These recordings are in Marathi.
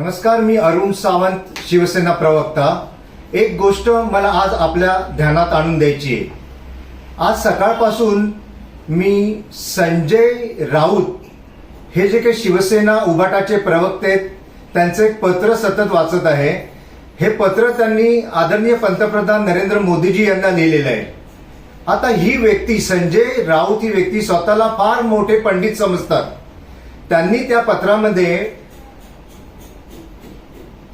नमस्कार मी अरुण सावंत शिवसेना प्रवक्ता. एक गोष्ट मला आज आपल्या ध्यानात आणून द्यायची आहे. आज सकाळपासून मी संजय राऊत हे जे काही शिवसेना उभाटाचे प्रवक्ते आहेत त्यांचं एक पत्र सतत वाचत आहे. हे पत्र त्यांनी आदरणीय पंतप्रधान नरेंद्र मोदीजी यांना लिहिलेलं आहे. आता ही व्यक्ती संजय राऊत ही व्यक्ती स्वतःला फार मोठे पंडित समजतात. त्यांनी त्या पत्रामध्ये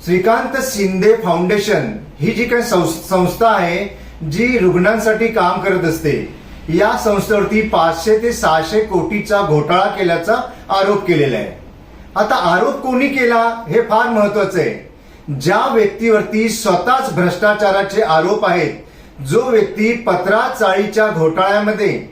श्रीकांत शिंदे फाउंडेशन ही जी काही संस- संस्था आहे जी रुग्णांसाठी काम करत असते या संस्थेवरती पाचशे ते सहाशे कोटीचा घोटाळा केल्याचा आरोप केलेला आहे. आता आरोप कोणी केला हे फार महत्वाचं आहे. ज्या व्यक्तीवरती स्वतःच भ्रष्टाचाराचे आरोप आहेत जो व्यक्ती पत्रा चाळीच्या घोटाळ्यामध्ये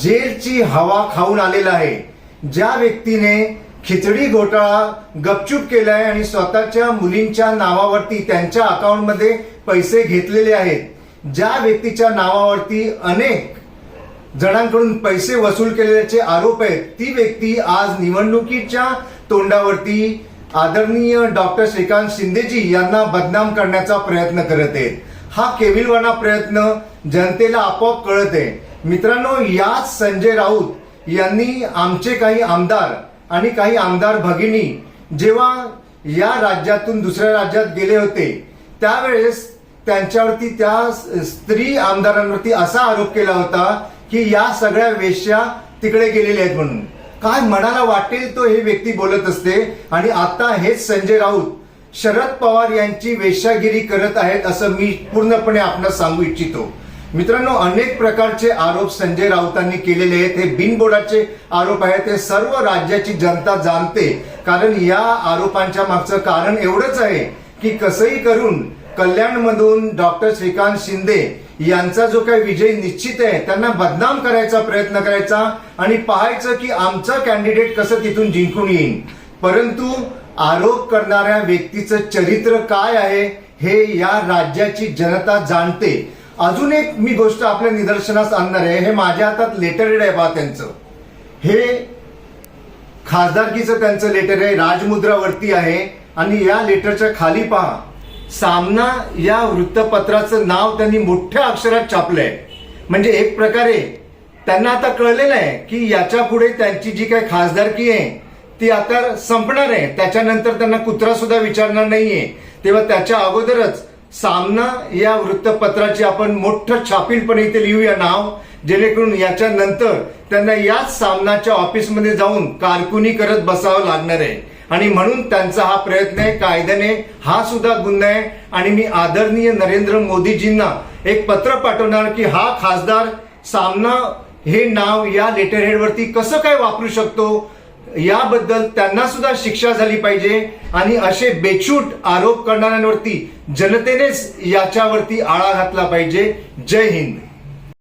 जेलची हवा खाऊन आलेला आहे ज्या व्यक्तीने खिचडी घोटाळा गपचूप केलाय आणि स्वतःच्या मुलींच्या नावावरती त्यांच्या अकाउंटमध्ये पैसे घेतलेले आहेत. ज्या व्यक्तीच्या नावावरती अनेक जणांकडून पैसे वसूल केल्याचे आरोप आहेत ती व्यक्ती आज निवडणुकीच्या तोंडावरती आदरणीय डॉक्टर श्रीकांत शिंदेजी यांना बदनाम करण्याचा प्रयत्न करत आहेत. हा केविलवाना प्रयत्न जनतेला आपोआप कळत आहे. मित्रांनो याच संजय राऊत यांनी आमचे काही आमदार आणि काही आमदार भगिनी जेव्हा या राज्यातून दुसऱ्या राज्यात गेले होते त्यावेळेस त्यांच्यावरती त्या स्त्री आमदारांवरती असा आरोप केला होता की या सगळ्या वेश्या तिकडे गेलेल्या आहेत म्हणून. काय मनाला वाटेल तो हे व्यक्ती बोलत असते? आणि आता हेच संजय राऊत शरद पवार यांची वेश्यागिरी करत आहेत असं मी पूर्णपणे आपणास सांगू इच्छितो. मित्रांनो अनेक प्रकारचे आरोप संजय राऊतांनी केलेले आहेत. हे बिनबोडाचे आरोप आहेत. हे सर्व राज्याची जनता जाणते. कारण या आरोपांच्या मागचं कारण एवढंच आहे की कसंही करून कल्याणमधून डॉक्टर श्रीकांत शिंदे यांचा जो काही विजय निश्चित आहे त्यांना बदनाम करायचा प्रयत्न करायचा आणि पाहायचं की आमचा कॅन्डिडेट कसं तिथून जिंकून येईल परंतु आरोप करणाऱ्या व्यक्तीचं चरित्र काय आहे हे या राज्याची जनता जाणते. अजून एक मी गोष्ट आपल्या निदर्शनास आणणार आहे. हे माझ्या हातात लेटर आहे बा त्यांचं. हे खासदारकीचं त्यांचं लेटर आहे. राजमुद्रावरती आहे. आणि या लेटरच्या खाली पहा. सामना या वृत्तपत्राचं नाव त्यांनी मोठ्या अक्षरात छापलंय. म्हणजे एक प्रकारे त्यांना आता कळलेलं आहे की याच्यापुढे त्यांची जी काही खासदारकी आहे ती आता संपणार आहे. त्याच्यानंतर त्यांना कुत्रा सुद्धा विचारणार नाहीये. तेव्हा त्याच्या अगोदरच सामना या वृत्तपत्राची आपण मोठं छापीलपणे इथे लिहूया नाव जेणेकरून याच्या नंतर त्यांना याच सामनाच्या ऑफिसमध्ये जाऊन कारकुनी करत बसावं लागणार आहे. आणि म्हणून त्यांचा हा प्रयत्न आहे कायद्याने हा सुद्धा गुन्हा आहे. आणि मी आदरणीय नरेंद्र मोदीजींना एक पत्र पाठवणार की हा खासदार सामना हे नाव या लेटरहेडवरती कसं काय वापरू शकतो? याबद्दल त्यांना सुद्धा शिक्षा झाली पाहिजे आणि असे बेछूट आरोप करणाऱ्यांवरती जनतेनेच याच्यावरती आळा घातला पाहिजे. जय हिंद.